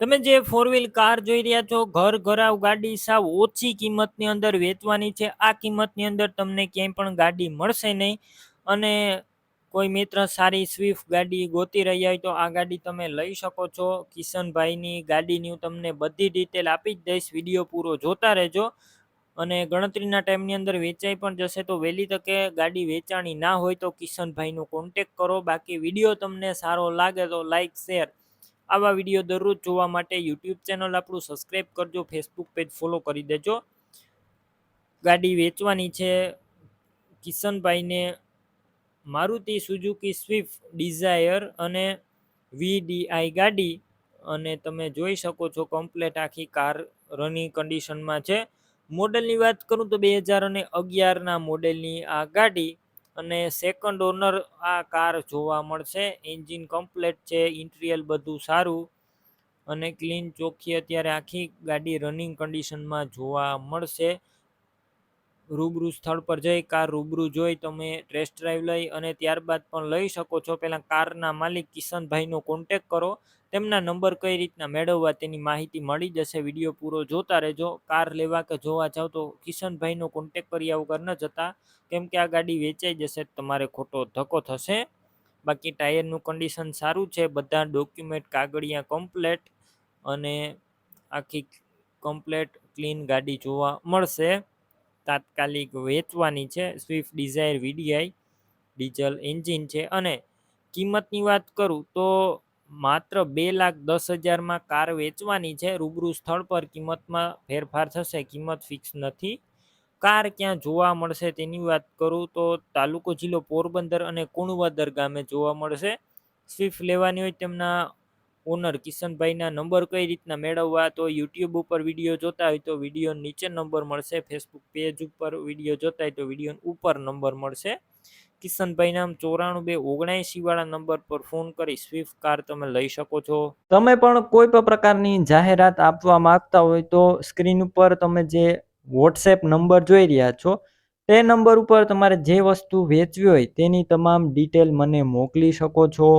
તમે જે four wheel car જોઈ રહ્યા છો, ઘર, ઘરાવ, ગાડી, સાવ ઓછી કિંમતની અંદર વેચવાની છે. આ કિંમતની અંદર તમને ક્યાંય પણ ગાડી મળશે નહીં અને કોઈ મિત્ર સારી સ્વિફ્ટ ગાડી ગોતી રહ્યા હોય તો આ ગાડી તમે લઈ શકો છો. કિશનભાઈની ગાડીની હું તમને બધી ડિટેલ આપી જ દઈશ. વીડિયો પૂરો જોતા રહેજો અને ગણતરીના ટાઈમની અંદર વેચાઈ પણ જશે તો વહેલી તકે ગાડી વેચાણી ના હોય તો કિશનભાઈનો કોન્ટેક કરો. બાકી વીડિયો તમને સારો લાગે તો લાઈક શેર આવા વીડિયો દરરોજ જોવા માટે યુટ્યુબ ચેનલ આપણું સબસ્ક્રાઈબ કરજો ફેસબુક પેજ ફોલો કરી દેજો. ગાડી વેચવાની છે. કિશનભાઈને મારુતિ સુઝુકી સ્વિફ્ટ ડિઝાયર અને વીડીઆઈ ગાડી અને તમે જોઈ શકો છો કમ્પ્લેટ આખી કાર રનિંગ કન્ડિશનમાં છે. મોડલની વાત કરું તો બે હજાર અને અગિયારના મોડેલની આ ગાડી અને સેકન્ડ ઓનર આ કાર જોવા મળશે. એન્જિન કમ્પ્લેટ છે ઇન્ટિરિયર બધું સારું અને ક્લીન ચોખ્ખી અત્યારે આખી ગાડી રનિંગ કન્ડિશનમાં જોવા મળશે. રૂબરૂ સ્થળ પર જઈ, કાર રૂબરૂ જોઈ, તમે ટેસ્ટ ડ્રાઈવ લઈ અને ત્યારબાદ પણ લઈ શકો છો. પહેલાં કારના માલિક કિશનભાઈનો કોન્ટેક કરો. તેમના નંબર કઈ રીતના મેળવવા તેની માહિતી મળી જશે. વીડિયો પૂરો જોતા રહેજો. કાર લેવા કે જોવા જાઓ તો કિશનભાઈનો કોન્ટેક કર્યા વગર ન જતા. કેમ કે આ ગાડી વેચાઈ જશે, તમારે ખોટો ધક્કો થશે. બાકી ટાયરનું કન્ડિશન સારું છે. બધા ડોક્યુમેન્ટ કાગળિયા કમ્પ્લેટ અને આખી કમ્પ્લેટ ક્લીન ગાડી જોવા મળશે. તાત્કાલિક વેચવાની છે. Swift Dzire VDI diesel engine છે. અને કિંમતની વાત કરું તો માત્ર બે લાખ દસ હજારમાં કાર વેચવાની છે. રૂબરૂ સ્થળ પર કિંમતમાં ફેરફાર થશે. કિંમત ફિક્સ નથી. કાર ક્યાં જોવા મળશે તેની વાત કરું તો તાલુકો જિલ્લો પોરબંદર અને કુણવદર ગામે જોવા મળશે. સ્વિફ્ટ લેવાની હોય તેમના ઓનર કિશનભાઈના નંબર કઈ રીતના મેળવવા તો યુટ્યુબ ઉપર વીડિયો જોતા હોય તો વીડિયો નીચે નંબર મળશે, ફેસબુક પેજ ઉપર વીડિયો જોતા હોય તો વીડિયો ઉપર નંબર મળશે. કિશનભાઈ નામ ચોરાણું બે ઓગણસી વાળા નંબર પર ફોન કરી સ્વિફ્ટ કાર તમે લઈ શકો છો. તમે પણ કોઈ પણ પ્રકારની જાહેરાત આપવા માંગતા હોય તો સ્ક્રીન ઉપર તમે જે વોટ્સએપ નંબર જોઈ રહ્યા છો, તે નંબર ઉપર તમારે જે વસ્તુ વેચવી હોય તેની તમામ ડિટેલ મને મોકલી શકો છો.